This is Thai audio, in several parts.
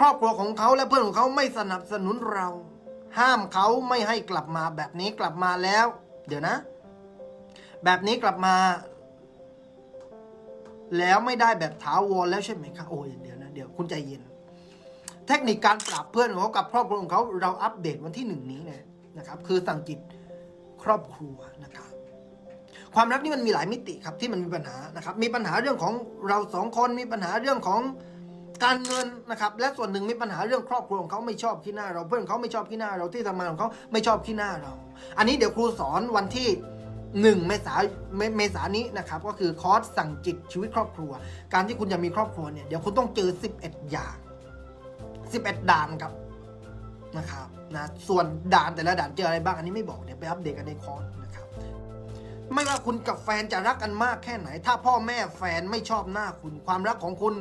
ครอบครัวของเขาและเพื่อนของเขาไม่สนับสนุนเรา ห้ามเขาไม่ให้กลับมาแบบนี้กลับมาแล้ว เดี๋ยวนะ แบบนี้กลับมา แล้วไม่ได้แบบถาวรแล้วใช่ไหมคะโอ้ยเดี๋ยวนะเดี๋ยวคุณใจเย็น เทคนิคการปรับเพื่อนของเขากับครอบครัวของเขาเราอัปเดตวันที่หนึ่งนี้เลยนะครับ คือสั่งจิตครอบครัวนะครับความรักนี่มันมีหลายมิติครับที่มันมีปัญหานะครับ มีปัญหาเรื่องของเราสองคนมีปัญหาเรื่องของ การเงินนะครับและส่วนหนึ่งมีปัญหาเรื่องครอบครัวของเขาไม่ชอบขี้หน้า เราเพื่อนเขาไม่ชอบขี้หน้า เราที่ทำงานของเขาไม่ชอบขี้หน้าเรา อันนี้เดี๋ยวครูสอนวันที่หนึ่งเมษาเมษายนนี้นะครับก็คือคอร์สสั่งจิตชีวิตครอบครัว การที่คุณจะมีครอบครัวเนี่ยเดี๋ยวคุณต้องเจอ 11 อย่าง 11 ด่านครับนะครับนะส่วนด่านแต่ละด่านเจออะไรบ้างอันนี้ไม่บอกเดี๋ยวไปอัปเดตกันในคอร์สนะครับไม่ว่าคุณกับแฟนจะรักกันมากแค่ไหน ถ้าพ่อแม่แฟนไม่ชอบหน้าคุณ ความรักของคุณ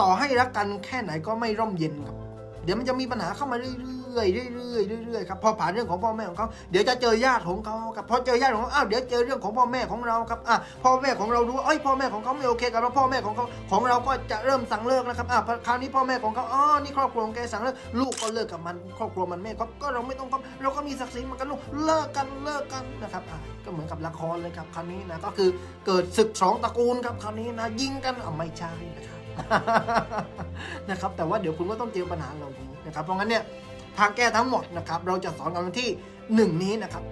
ต่อให้รักกันแค่ไหนก็ไม่ร่มเย็นครับ เดี๋ยวมันจะมีปัญหาเข้ามาเรื่อยๆเรื่อยๆเรื่อยๆครับพอผ่านเรื่องของพ่อแม่ของเขาเดี๋ยวจะเจอญาติของเขาครับพอเจอญาติของเขาอ้าวเดี๋ยวเจอเรื่องของพ่อแม่ของเราครับอะพ่อแม่ของเรารู้เอ้ยพ่อแม่ของเขาไม่โอเคกับเราพ่อแม่ของเขาของเราก็จะเริ่มสั่งเลิกนะครับอะคราวนี้พ่อแม่ของเขาอ๋อนี่ครอบครัวของแกสั่งเลิกลูกก็เลิกกับมันครอบครัวมันแม่ก็ก็เราไม่ต้องครับเราก็มีศักดิ์ศรีเหมือนกันลูกเลิกกันเลิกกันนะครับอะก็เหมือนกับละครเลยครับคราวนี้นะก็คือเกิดศึกสองตระกูลครับคราวนี้นะยิงกันอะไม่ใช่นะครับ นะครับแต่ว่าเดี๋ยวคุณก็ต้องเจอปัญหาเหล่านี้นะครับเพราะงั้นเนี่ยทางแก้ทั้งหมดนะครับเราจะสอนกันวันที่หนึ่งนี้นะครับ